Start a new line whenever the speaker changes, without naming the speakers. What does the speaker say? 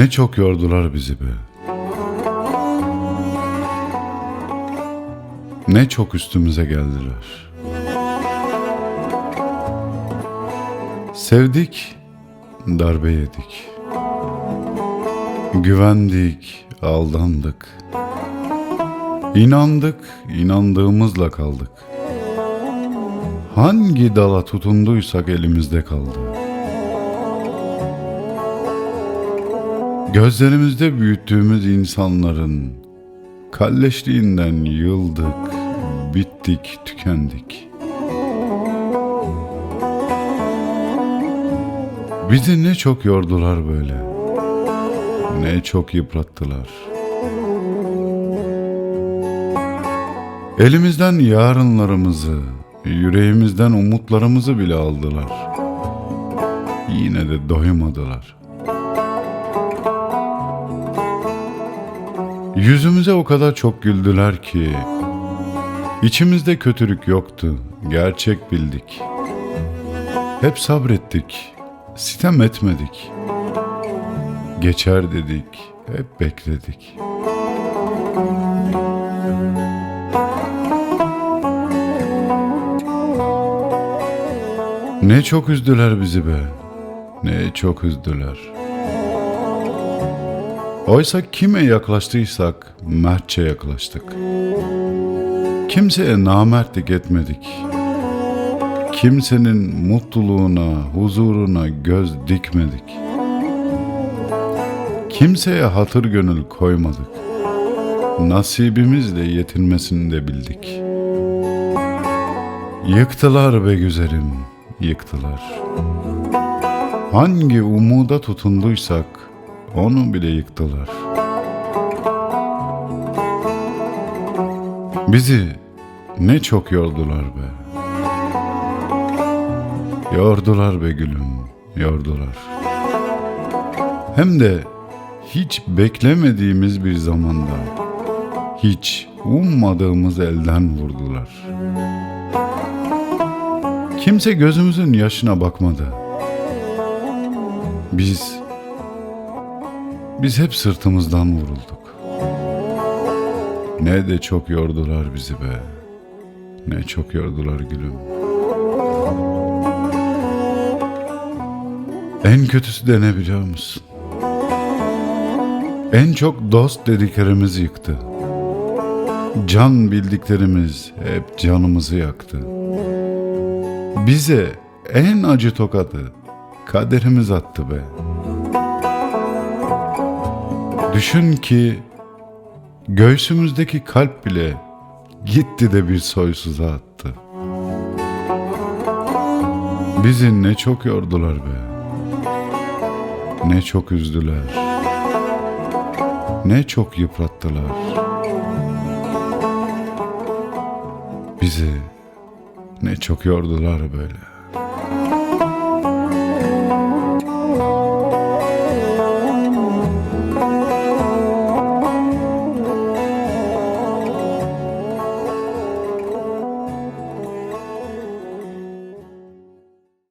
Ne çok yordular bizi be. Ne çok üstümüze geldiler. Sevdik, darbe yedik. Güvendik, aldandık. İnandık, inandığımızla kaldık. Hangi dala tutunduysak elimizde kaldı. Gözlerimizde büyüttüğümüz insanların kalleşliğinden yıldık, bittik, tükendik. Bizi ne çok yordular böyle. Ne çok yıprattılar. Elimizden yarınlarımızı, yüreğimizden umutlarımızı bile aldılar. Yine de doymadılar. Yüzümüze o kadar çok güldüler ki içimizde kötülük yoktu. Gerçek bildik. Hep sabrettik. Sitem etmedik. Geçer dedik. Hep bekledik. Ne çok üzdüler bizi be. Ne çok üzdüler. Oysa kime yaklaştıysak mertçe yaklaştık. Kimseye namertlik etmedik. Kimsenin mutluluğuna, huzuruna göz dikmedik. Kimseye hatır gönül koymadık. Nasibimizle yetinmesini de bildik. Yıktılar be güzelim, yıktılar. Hangi umuda tutunduysak onu bile yıktılar. Bizi ne çok yordular be. Yordular be gülüm, yordular. Hem de hiç beklemediğimiz bir zamanda, hiç ummadığımız elden vurdular. Kimse gözümüzün yaşına bakmadı. Biz biz hep sırtımızdan vurulduk. Ne de çok yordular bizi be. Ne çok yordular gülüm. En kötüsü de ne biliyor musun? En çok dost dediklerimiz yıktı. Can bildiklerimiz hep canımızı yaktı. Bize en acı tokadı kaderimiz attı be. Düşün ki göğsümüzdeki kalp bile gitti de bir soysuza attı. Bizi ne çok yordular be. Ne çok üzdüler. Ne çok yıprattılar. Bizi ne çok yordular böyle.